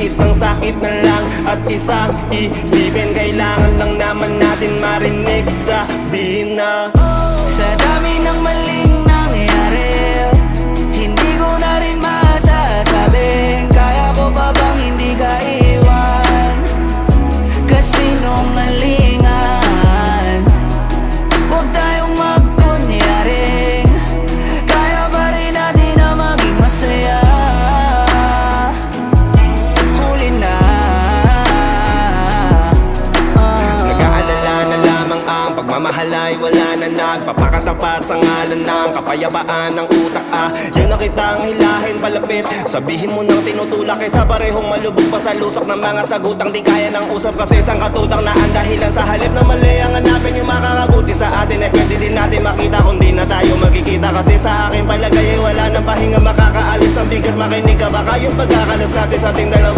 Isang sakit na lang at isang isipin. Kailangan lang naman natin marinig. Sabihin na Sa dami ng pagmamahal ay wala na Nagpapakatapat sa ngalan ng kapayapaan ng utak ah. Yun na kitang hilahin palapit. Sabihin mo nang tinutulak kaysa parehong malubog pa sa lusok ng mga sagutang Di kaya ng usap kasi isang katutang na ang dahilan Sa halip na mali ang hanapin yung makakabuti sa atin. Eh pwede din natin makita kung di na tayo magkikita Kasi sa akin palagay ay wala nang pahinga. Makakaalis ng bigat Makinig ka baka yung pagkakalas natin sa ating dalawa